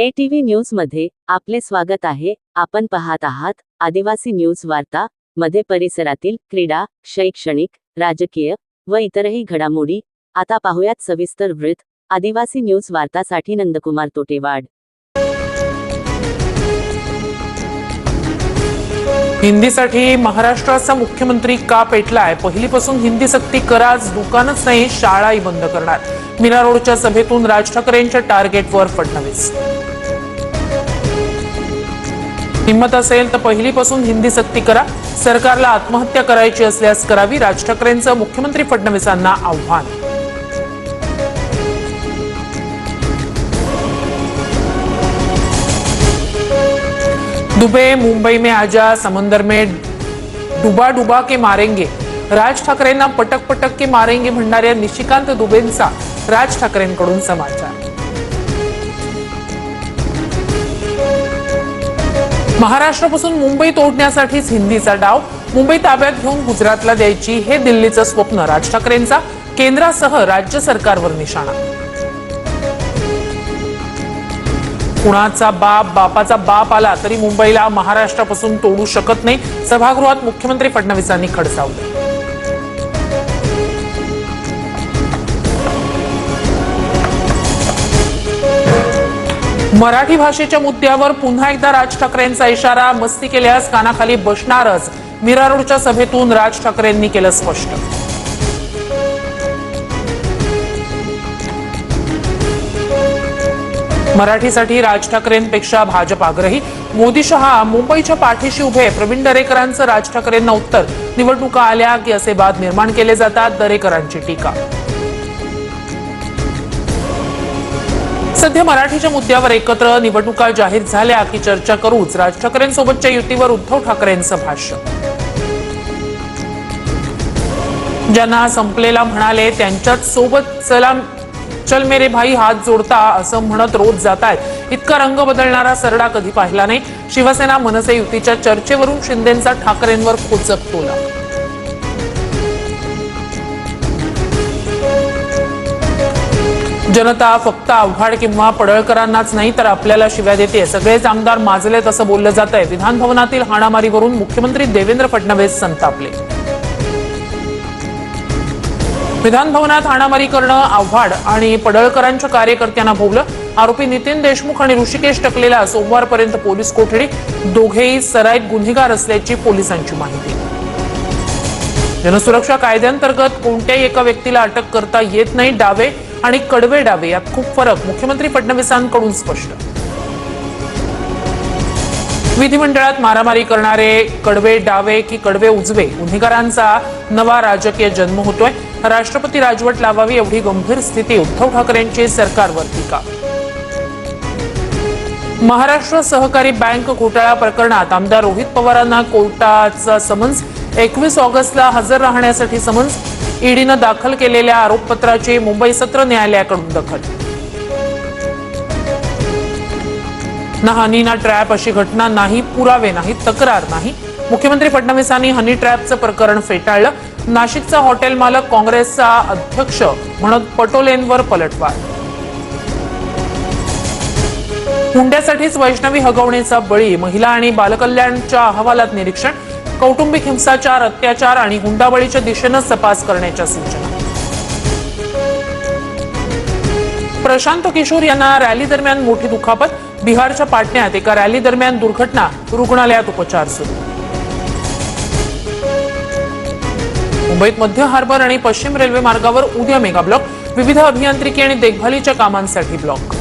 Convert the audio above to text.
ATV न्यूजमध्ये आपले स्वागत आहे. आपण पाहत आहात आदिवासी न्यूज वार्ता मध्ये परिसरातील क्रीडा शैक्षणिक राजकीय व इतरही घडामोडी. आता पाहुयात सविस्तर वृत्त. आदिवासी न्यूज वार्तासाठी नंदकुमार तोटेवाड. हिंदीसाठी महाराष्ट्राचा मुख्यमंत्री का पेटलाय? पहिलीपासून हिंदी सक्ती कराच दुकानच नाही शाळाही बंद करणार. मीरा रोडच्या सभेतून राज ठाकरेंच्या टार्गेटवर फडणवीस. हिंमत असेल तर पहिलीपासून हिंदी सक्ती करा. सरकारला आत्महत्या करायची असल्यास करावी. राज ठाकरेंचं मुख्यमंत्री फडणवीसांना आव्हान. दुबे मुंबई में आजा समंदर में डुबा डुबा के मारेंगे. राज ठाकरेंना पटक पटक के मारेंगे म्हणणाऱ्या निशिकांत दुबेंचा राज ठाकरेंकडून समाचार. महाराष्ट्रापासून मुंबई तोडण्यासाठीच हिंदीचा डाव. मुंबई ताब्यात घेऊन गुजरातला द्यायची हे दिल्लीचं स्वप्न. राज ठाकरेंचा केंद्रासह राज्य सरकारवर निशाणा. कुणाचा बाप बापाचा बाप आला तरी मुंबईला महाराष्ट्रापासून तोडू शकत नाही. सभागृहात मुख्यमंत्री फडणवीसांनी खडसावले. मराठी भाषेच्या मुद्द्यावर पुन्हा एकदा राज ठाकरेंचा इशारा मस्ती केल्यास कानाखाली बसणारच. मीरा रोडच्या सभेतून राज ठाकरेंनी केलं स्पष्ट. मराठीसाठी राज ठाकरेंपेक्षा भाजप आग्रही. मोदी शहा मुंबईच्या पाठीशी उभे. प्रवीण दरेकरांचं राज ठाकरेंना उत्तर. निवडणुका आल्या की असे वाद निर्माण केले जातात दरेकरांची टीका. सध्या मराठीच्या मुद्द्यावर एकत्र निवडणुका जाहीर झाल्या की चर्चा करूच राज ठाकरेंसोबतच्या युतीवर उद्धव ठाकरेंचं भाष्य. ज्यांना संपलेला म्हणाले त्यांच्याच सोबत चला चल मेरे भाई हात जोडता असं म्हणत रोज जातायत. इतका रंग बदलणारा सरडा कधी पाहिला नाही. शिवसेना मनसे युतीच्या चर्चेवरून शिंदेंचा ठाकरेंवर खोचक जनता फक्त आव्हाड किंवा पडळकरांनाच नाही तर आपल्याला शिव्या देते सगळेच आमदार माजलेत असं बोललं जात आहे विधान भवनातील हाणामारीवरून मुख्यमंत्री देवेंद्र फडणवीस संतापले. विधान भवनात हाणामारी करणं आव्हाड आणि पडळकरांच्या कार्यकर्त्यांना भोवलं. आरोपी नितीन देशमुख आणि ऋषिकेश टकलेला सोमवारपर्यंत पोलीस कोठडी दोघेही सराईत गुन्हेगार असल्याची पोलिसांची माहिती. जनसुरक्षा कायद्यांतर्गत कोणत्याही एका व्यक्तीला अटक करता येत नाही. डावे आणि कडवे डावे यात खूप फरक मुख्यमंत्री फडणवीसांकडून स्पष्ट. विधिमंडळात मारामारी करणारे कडवे डावे की कडवे उजवे गुन्हेगारांचा नवा राजकीय जन्म होतोय. राष्ट्रपती राजवट लावावी एवढी गंभीर स्थिती उद्धव ठाकरेंची सरकारवर टीका. महाराष्ट्र सहकारी बँक घोटाळा प्रकरणात आमदार रोहित पवारांना कोर्टाचा समन्स. एकवीस ऑगस्टला हजर राहण्यासाठी समन्स. ईडीनं दाखल केलेल्या आरोपपत्राची मुंबई सत्र न्यायालयाकडून दखल. ना हनी ना ट्रॅप अशी घटना नाही पुरावे नाही तक्रार नाही. मुख्यमंत्री फडणवीसांनी हनी ट्रॅपचं प्रकरण फेटाळलं. नाशिकचा हॉटेल मालक काँग्रेसचा अध्यक्ष म्हणत पटोलेंवर पलटवार. हुंड्यासाठीच वैष्णवी हगवणीचा बळी महिला आणि बालकल्याणच्या अहवालात निरीक्षण. कौटुंबिक हिंसाचार अत्याचार आणि हुंडाबळीच्या दिशेनं तपास करण्याच्या सूचना. प्रशांत किशोर यांना रॅली दरम्यान मोठी दुखापत. बिहारच्या पाटण्यात एका रॅली दरम्यान दुर्घटना. रुग्णालयात उपचार सुरू. मुंबईत मध्य हार्बर आणि पश्चिम रेल्वे मार्गावर उद्या मेगा ब्लॉक विविध अभियांत्रिकी आणि देखभालीच्या कामांसाठी ब्लॉक.